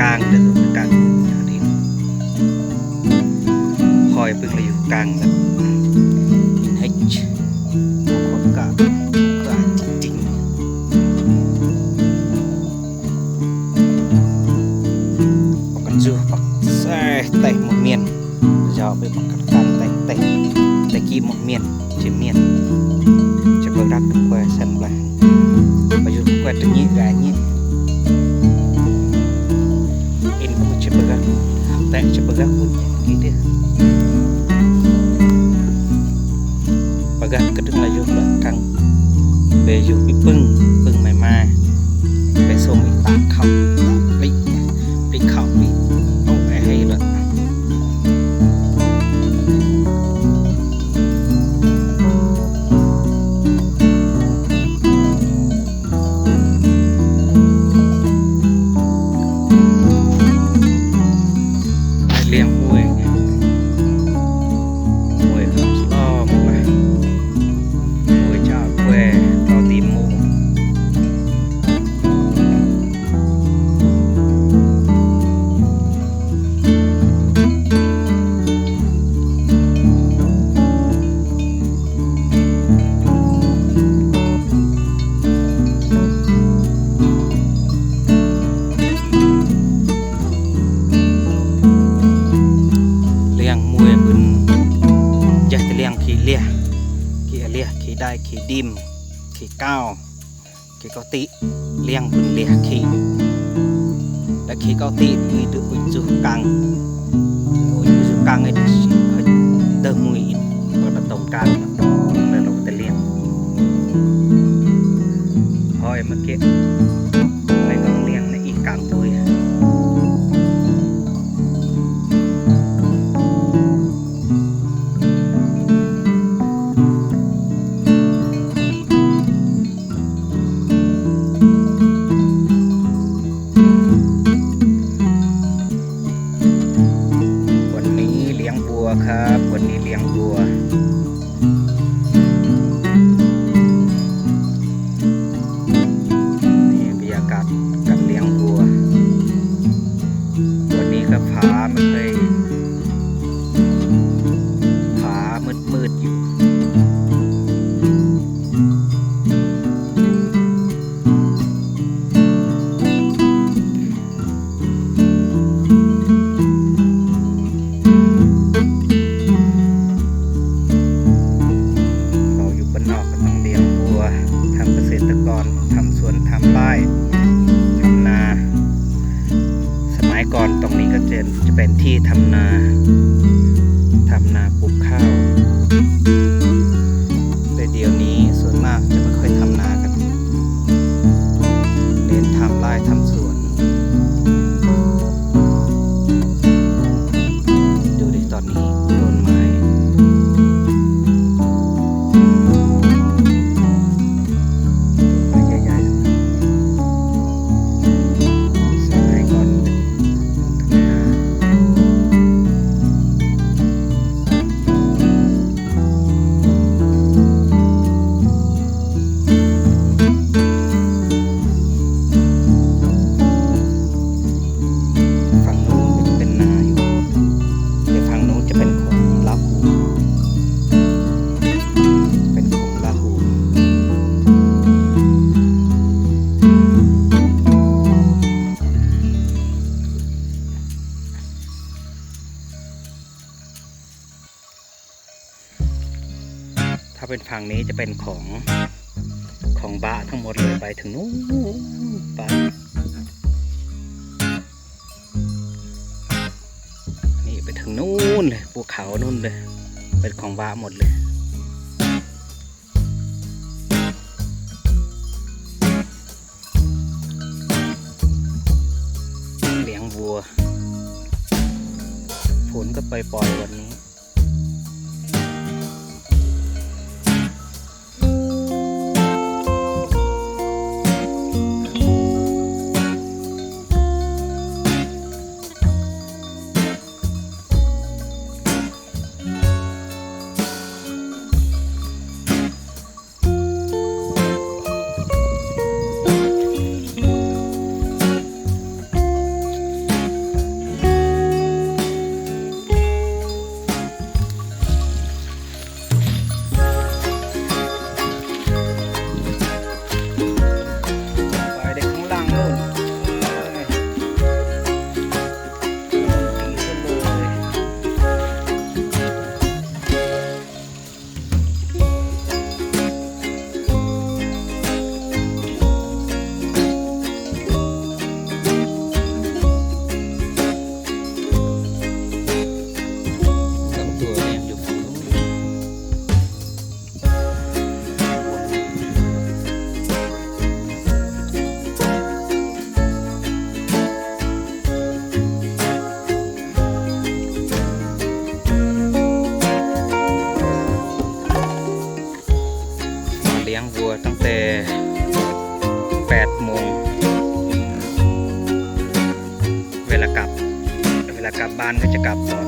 กลางจะสูฝึกกังฮารินคอยพึ่งเราอยู่กลางแบบอินเฮชโคตรกะกะจริงๆปักกันจูปักแซ่เตะหมดเมียน cho với một cái tan tay tay tay kim một miền trên miền cho bơ rắc được qua sân là bây giờ qua tự nhiên gà nhé in แต่จะปิดแล้วคุณกี่เดือนปากกากระดึงลายยุกละกังเบยุกอีปึ้ง ดิม ขีเก้า ขีเก้าติเลี้ยงบุญเลียขีและขีเก้าติมีดูอุจุกังอุจจุกังไอ้ที่เดิมมวยอินก็ตรงกลางนั่นเราจะเลี้ยงหอยเมื่อกี้ ทำเกษตรกรทำสวนทำไร่ทำนา สมัยก่อนตรงนี้ก็จะจะเป็นที่ทำนาทำนาปลูกข้าวแต่เดี๋ยวนี้ส่วนมากจะ ถ้าเป็นฝั่งนี้จะเป็นของของบะทั้งหมดเลยไปถึงนู้นไปนี่ไปถึงนู้นเลยภูเขานู่นเลย เป็นของบะหมดเลยเลี้ยงวัวฝนก็ไปปล่อยวันนี้ กลับ เวลากลับบ้านก็จะกลับตอน